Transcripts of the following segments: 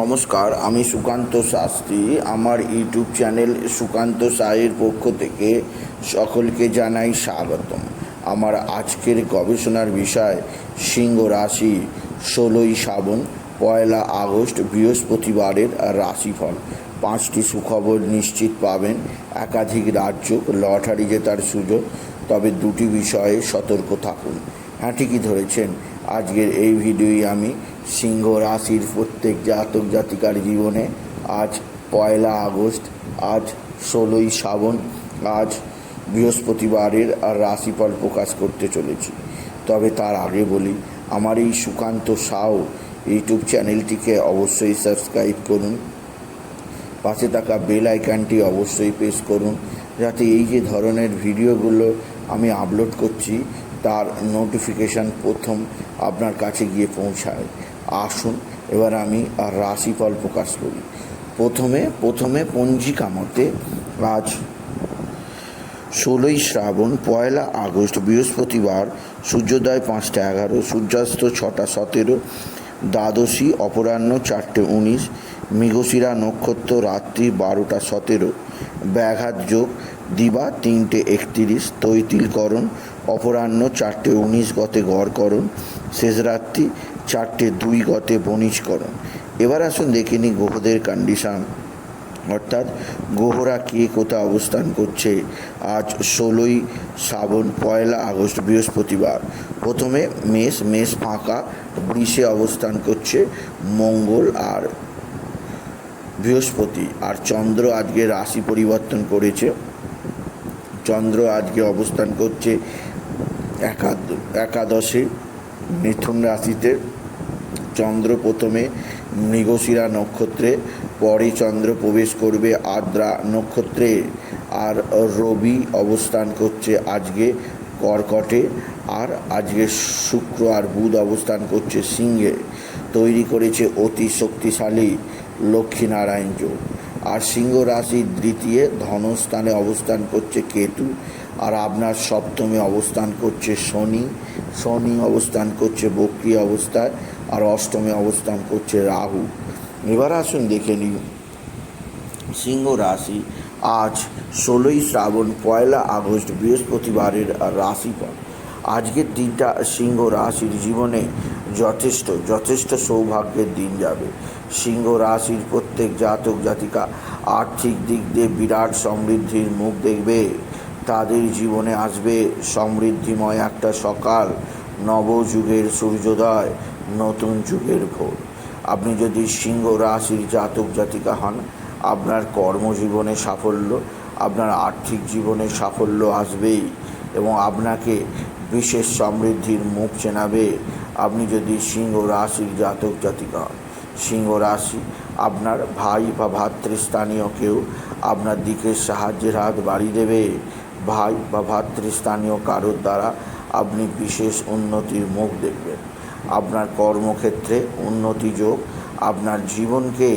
নমস্কার, আমি সুকান্ত শাস্ত্রী। আমার ইউটিউব চ্যানেল সুকান্ত সাহের পক্ষ থেকে সকলকে জানাই স্বাগতম। আমার আজকের গবেষণার বিষয়, সিংহ রাশি ষোলোই শ্রাবণ, পয়লা আগস্ট, বৃহস্পতিবারের রাশিফল। পাঁচটি সুখবর নিশ্চিত পাবেন। একাধিক রাজ্য লটারি জেতার সুযোগ, তবে দুটি বিষয়ে সতর্ক থাকুন। হ্যাঁ ঠিকই ধরেছেন। আজকের এই ভিডিওই আমি সিংহ রাশির প্রত্যেক জাতক জাতিকার জীবনে আজ পয়লা আগস্ট, আজ ষোলোই শ্রাবণ, আজ বৃহস্পতিবারের আর রাশিফল প্রকাশ করতে চলেছি। তবে তার আগে বলি, আমার এই সুকান্ত সাউ ইউটিউব চ্যানেলটিকে অবশ্যই সাবস্ক্রাইব করুন। পাশে থাকা বেল আইকনটি অবশ্যই প্রেস করুন, যাতে এই যে ধরনের ভিডিওগুলো আমি আপলোড করছি, তার নোটিফিকেশান প্রথম আপনার কাছে গিয়ে পৌঁছায়। আসুন এবার আমি রাশিফল প্রকাশ করি। প্রথমে প্রথমে পঞ্জিকা মতে আজ ষোলোই শ্রাবণ, পয়লা আগস্ট, বৃহস্পতিবার, সূর্যোদয় পাঁচটা এগারো, সূর্যাস্ত ছটা সতেরো, দ্বাদশী অপরাহ্ন চারটে উনিশ মৃগশিরা নক্ষত্র রাত্রি বারোটা সতেরো, ব্যাঘাত যোগ দিবা তিনটে একত্রিশ, তৈতিলকরণ অপরাহ্ন চারটে উনিশ গতে গড়করণ শেষ রাত্রি চারটে দুই গতে বণিজকরণ এবার আসুন দেখে নিই গ্রহদের কন্ডিশন অর্থাৎ গ্রহরা কে কোথা অবস্থান করছে? আজ ষোলোই শ্রাবণ, পয়লা আগস্ট, বৃহস্পতিবার। প্রথমে মেষ মেষ ফাঁকা, বৃষে অবস্থান করছে মঙ্গল আর বৃহস্পতি। আর চন্দ্র আজকে রাশি পরিবর্তন করেছে। চন্দ্র আজকে অবস্থান করছে একাদ, একাদশে মিথুন রাশিতে। চন্দ্র প্রথমে মৃগশিরা নক্ষত্রে, পরে চন্দ্র প্রবেশ করবে আদ্রা নক্ষত্রে। আর রবি অবস্থান করছে আজকে কর্কটে, আর আজকে শুক্র আর বুধ অবস্থান করছে সিংহে। তৈরি করেছে অতি শক্তিশালী লক্ষ্মীনারায়ণ যোগ। আর সিংহ রাশির দ্বিতীয় ধনস্থানে অবস্থান করছে কেতু, আর আপনার সপ্তমে অবস্থান করছে শনি। শনি অবস্থান করছে বক্রি অবস্থায় আর অষ্টমে অবস্থান করছে রাহু। এবার আসুন দেখে নিই। সিংহ রাশি আজ ষোলোই শ্রাবণ, পয়লা আগস্ট, বৃহস্পতিবারের রাশিফল। আজকের দিনটা সিংহ রাশির জীবনে যথেষ্ট যথেষ্ট সৌভাগ্যের দিন যাবে। সিংহ রাশির প্রত্যেক জাতক, জাতিকা আর্থিক দিক দিয়ে বিরাট সমৃদ্ধির মুখ দেখবে। তাদের জীবনে আসবে সমৃদ্ধিময় একটা সকাল, নবযুগের সূর্যোদয়। নতুন যুগের ভোর। আপনি যদি সিংহ রাশির জাতক জাতিকা হন, আপনার কর্মজীবনে সাফল্য, আপনার আর্থিক জীবনে সাফল্য আসবেই এবং আপনাকে বিশেষ সমৃদ্ধির মুখ চেনাবে। আপনি যদি সিংহ রাশির জাতক জাতিকা হন, সিংহ রাশি আপনার ভাই বা ভাতৃস্থানীয় কেউ আপনার দিকে সাহায্যের হাত বাড়িয়ে দেবে। ভাই বা ভাতৃস্থানীয় কারোর দ্বারা আপনি বিশেষ উন্নতির মুখ দেখবেন। আপনার কর্মক্ষেত্রে উন্নতি যোগ, আপনার জীবনকে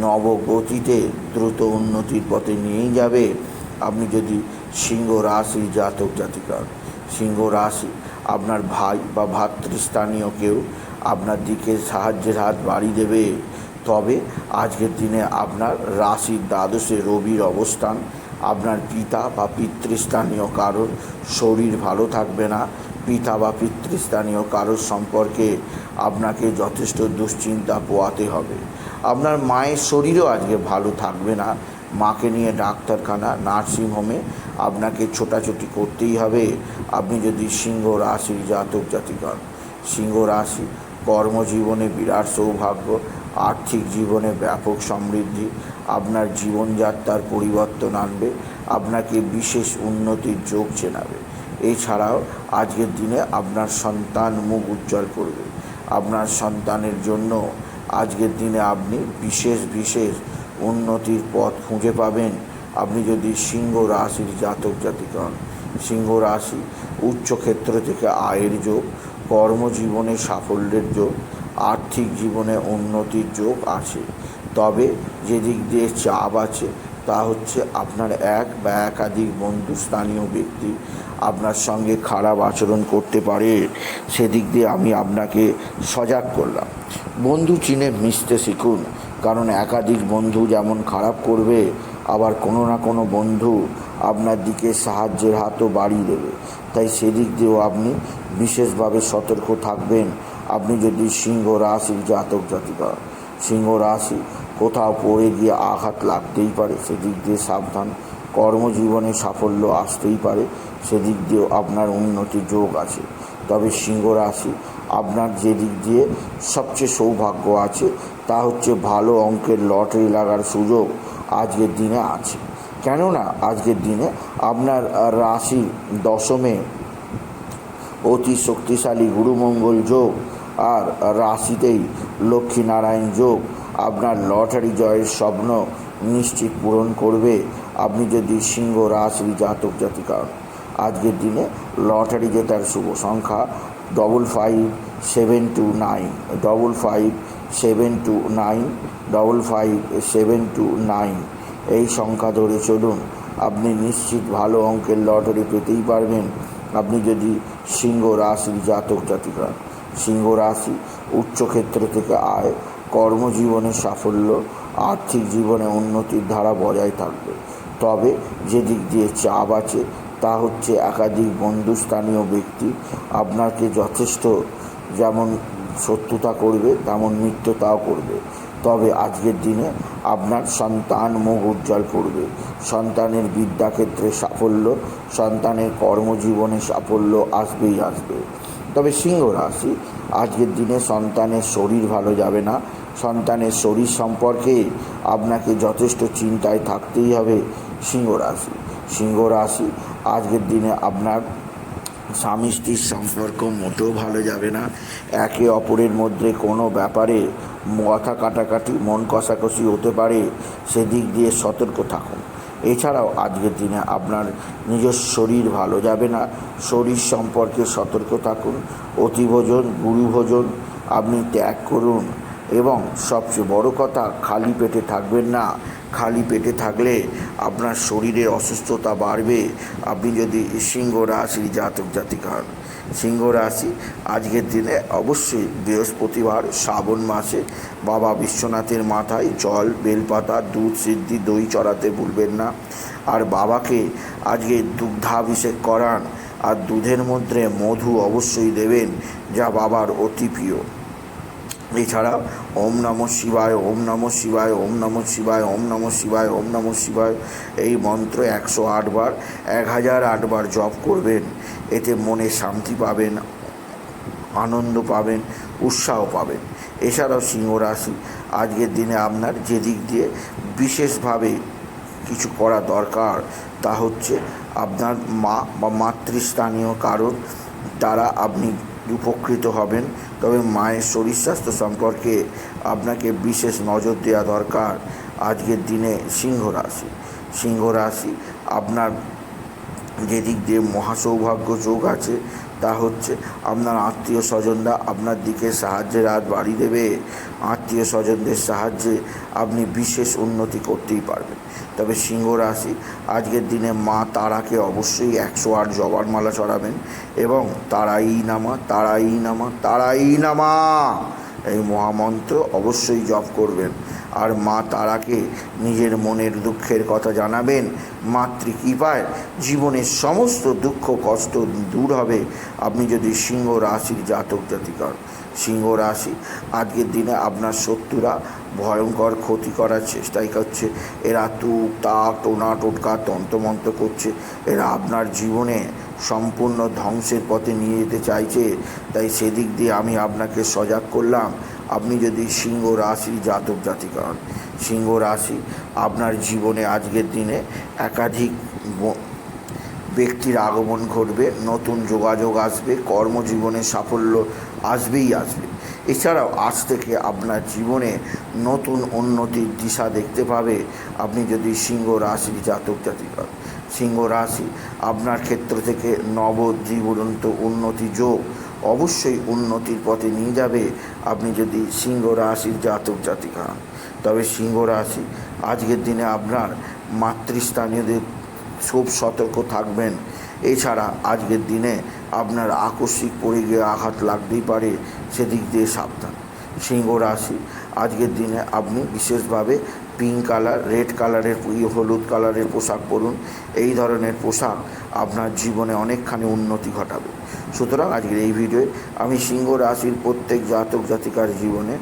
নবগতিতে দ্রুত উন্নতির পথে নিয়েই যাবে। আপনি যদি সিংহ রাশি জাতক জাতিকার, সিংহ রাশি আপনার ভাই বা ভাতৃস্থানীয় কেউ আপনার দিকে সাহায্যের হাত বাড়িয়ে দেবে। তবে আজকের দিনে আপনার রাশির দ্বাদশে রবির অবস্থান, আপনার পিতা বা পিতৃস্থানীয় কারোর শরীর ভালো থাকবে না পিতা বা পিতৃস্থানীয় কারোর সম্পর্কে আপনাকে যথেষ্ট দুশ্চিন্তা পোয়াতে হবে। আপনার মায়ের শরীরও আজকে ভালো থাকবে না। মাকে নিয়ে ডাক্তারখানা, নার্সিংহোমে আপনাকে ছোটাছুটি করতেই হবে। আপনি যদি সিংহ রাশির জাতক জাতিকান সিংহ রাশি কর্মজীবনে বিরাট সৌভাগ্য, আর্থিক জীবনে ব্যাপক সমৃদ্ধি, আপনার জীবনযাত্রার পরিবর্তন আনবে, আপনাকে বিশেষ উন্নতির যোগ চেনাবে। এছাড়াও আজকের দিনে আপনার সন্তান মুখ উজ্জ্বল করবে। আপনার সন্তানের জন্য আজকের দিনে আপনি বিশেষ বিশেষ উন্নতির পথ খুঁজে পাবেন। আপনি যদি সিংহ রাশির জাতক, জাতিকা হন, সিংহ রাশি উচ্চক্ষেত্র থেকে আয়ের যোগ, কর্মজীবনে সাফল্যের যোগ, আর্থিক জীবনে উন্নতির যোগ আছে। তবে যেদিক দিয়ে চাপ আছে তা হচ্ছে আপনার এক বা একাধিক বন্ধু স্থানীয় ব্যক্তি আপনার সঙ্গে খারাপ আচরণ করতে পারে। সেদিক দিয়ে আমি আপনাকে সজাগ করলাম। বন্ধু চিনে মিশতে শিখুন, কারণ একাধিক বন্ধু যেমন খারাপ করবে, আবার কোনো না কোনো বন্ধু আপনার দিকে সাহায্যের হাতও বাড়িয়ে দেবে। তাই সেদিক দিয়েও আপনি বিশেষভাবে সতর্ক থাকবেন। আপনি যদি সিংহ রাশির জাতক জাতিকা, সিংহ রাশি কোথাও পড়ে গিয়ে আঘাত লাগতেই পারে। সেদিক দিয়ে সাবধান। কর্মজীবনে সাফল্য আসতেই পারে। সেদিক দিয়েও আপনার উন্নতি যোগ আছে। তবে সিংহ রাশি, আপনার যে দিক দিয়ে সবচেয়ে সৌভাগ্য আছে, তা হচ্ছে ভালো অঙ্কের লটারি লাগার সুযোগ আজকের দিনে আছে। কেননা, আজকের দিনে আপনার রাশি দশমে অতি শক্তিশালী গুরুমঙ্গল যোগ আর রাশিতেই লক্ষ্মীনারায়ণ যোগ আপনার লটারি জয়ের স্বপ্ন নিশ্চিত পূরণ করবে আপনি যদি সিংহ রাশির জাতক, জাতিকা। আজকের দিনে লটারি জেতার শুভ সংখ্যা double five seven two nine double five seven two nine double five seven two nine এই সংখ্যা ধরে চলুন, আপনি নিশ্চিত ভালো অঙ্কের লটারি পেতেই পারবেন আপনি যদি সিংহ রাশির জাতক, জাতিকা, সিংহ, রাশি, উচ্চক্ষেত্র থেকে আয় কর্মজীবনে সাফল্য, আর্থিক জীবনে উন্নতির ধারা বজায় থাকবে। তবে যে দিক দিয়ে চাপ আছে, তা হচ্ছে একাধিক বন্ধুস্থানীয় ব্যক্তি। আপনাকে যথেষ্ট যেমন শত্রুতা করবে, তেমন মিত্রতাও করবে। তবে আজকের দিনে আপনার সন্তান মুখ উজ্জ্বল করবে। সন্তানের বিদ্যাক্ষেত্রে সাফল্য, সন্তানের কর্মজীবনে সাফল্য আসবেই আসবে। তবে সিংহ রাশি, আজকের দিনে সন্তানের শরীর ভালো যাবে না সন্তানের শরীর সম্পর্কে আপনাকে যথেষ্ট চিন্তায় থাকতেই হবে। সিংহ রাশি সিংহ রাশি, আজকের দিনে আপনার স্বামী স্ত্রীর সম্পর্ক মোটেও ভালো যাবে না। একে অপরের মধ্যে কোনো ব্যাপারে মাথা কাটাকাটি, মন কষাকষি হতে পারে। সেদিক দিয়ে সতর্ক থাকুন। এছাড়াও আজকের দিনে আপনার নিজের শরীর ভালো যাবে না। শরীর সম্পর্কে সতর্ক থাকুন। অতিভোজন, গুরুভোজন আপনি ত্যাগ করুন। এবং সবচেয়ে বড় কথা, খালি পেটে থাকবেন না। খালি পেটে থাকলে আপনার শরীরে অসুস্থতা বাড়বে। আপনি যদি সিংহ রাশির জাতক জাতিকা হন। সিংহ রাশি আজকের দিনে অবশ্যই বৃহস্পতিবার, শ্রাবণ মাসে বাবা বিশ্বনাথের মাথায় জল, বেলপাতা, দুধ, সিদ্ধি, দই চড়াতে ভুলবেন না। আর বাবাকে আজকে দুগ্ধাভিষেক করান। আর দুধের মধ্যে মধু অবশ্যই দেবেন, যা বাবার অতি প্রিয়। এছাড়া ওম নম শিবায়, ওম নম শিবায়, ওম নম শিবায়, ওম নম শিবায়, ওম নম শিবায় এই মন্ত্র একশো আটবার এক হাজার আটবার জপ করবেন। এতে মনে শান্তি পাবেন, আনন্দ পাবেন, উৎসাহ পাবেন। এছাড়াও সিংহ রাশি, আজকের দিনে আপনার যে দিক দিয়ে বিশেষভাবে কিছু করা দরকার, তা হচ্ছে আপনার মা বা মাতৃস্থানীয় কারণ দ্বারা আপনি উপকৃত হবেন। তবে মায়ের শরীর স্বাস্থ্য সম্পর্কে আপনাকে বিশেষ নজর দেওয়া দরকার আজকের দিনে সিংহ রাশি। সিংহ রাশি, আপনার যেদিক দিয়ে মহাসৌভাগ্য যোগ আছে তা হচ্ছে, আপনার আত্মীয় স্বজনরা আপনার দিকে সাহায্যের হাত বাড়িয়ে দেবে। আত্মীয় স্বজনদের সাহায্যে আপনি বিশেষ উন্নতি করতেই পারবেন। তবে সিংহ রাশি, আজকের দিনে মা তারাকে অবশ্যই একশো আট জবার মালা চড়াবেন এবং তারাই নামা তারাই নামা তারাই নামা। এই মহামন্ত্র অবশ্যই জপ করবেন। আর মা তারাকে নিজের মনের দুঃখের কথা জানাবেন মাতৃকৃপায় জীবনের সমস্ত দুঃখ, কষ্ট দূর হবে। আপনি যদি সিংহ রাশির জাতক জাতিকার, সিংহ রাশি, আজকের দিনে আপনার শত্রুরা ভয়ঙ্কর ক্ষতি করার চেষ্টাই করছে। এরা তুক, তাক, টোনা, টোটকা, তন্ত্রমন্ত্র করছে। এরা আপনার জীবনে সম্পূর্ণ ধ্বংসের পথে নিয়ে যেতে চাইছে, তাই সেদিক দিয়ে আমি আপনাকে সজাগ করলাম। আপনি যদি সিংহ রাশি জাতক জাতিকা হন, সিংহ রাশি আপনার জীবনে আজকের দিনে একাধিক ব্যক্তির আগমন ঘটবে, নতুন যোগাযোগ আসবে, কর্মজীবনে সাফল্য আসবেই আসবে। এছাড়াও আজ থেকে আপনার জীবনে নতুন উন্নতির দিশা দেখতে পাবে আপনি যদি সিংহ রাশির জাতক জাতিকা। সিংহ রাশি আপনার ক্ষেত্র থেকে নবজীবন্ত উন্নতি যোগ অবশ্যই উন্নতির পথে নিয়ে যাবে আপনি যদি সিংহ রাশির জাতক জাতিকা। তবে সিংহ রাশি আজকের দিনে আপনার মাতৃস্থানীয়দের খুব সতর্ক থাকবেন। এছাড়া আজকের দিনে আপনার আকস্মিক পড়ে গিয়ে আঘাত লাগতেই পারে, সেদিক দিয়ে সাবধান। সিংহ রাশি, আজকের দিনে আপনি বিশেষভাবে পিঙ্ক কালার রেড কালারের হলুদ কালারের পোশাক পরুন। এই ধরনের পোশাক আপনার জীবনে অনেকখানি উন্নতি ঘটাবে। সুতরাং আজকের এই ভিডিওয়ে আমি সিংহ রাশির প্রত্যেক জাতক জাতিকার জীবনে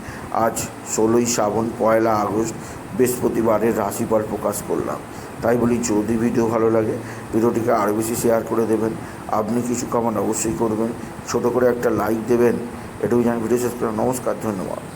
আজ ষোলোই শ্রাবণ, পয়লা আগস্ট, বৃহস্পতিবারের রাশিফল প্রকাশ করলাম। তাই বলি যদি ভিডিও ভালো লাগে, ভিডিওটিকে আরও বেশি শেয়ার করে দেবেন। আপনি কিছু কমেন্ট অবশ্যই করবেন। ছোট করে একটা লাইক দেবেন। এটুকু জানি ভিডিও শেষ করে। নমস্কার, ধন্যবাদ।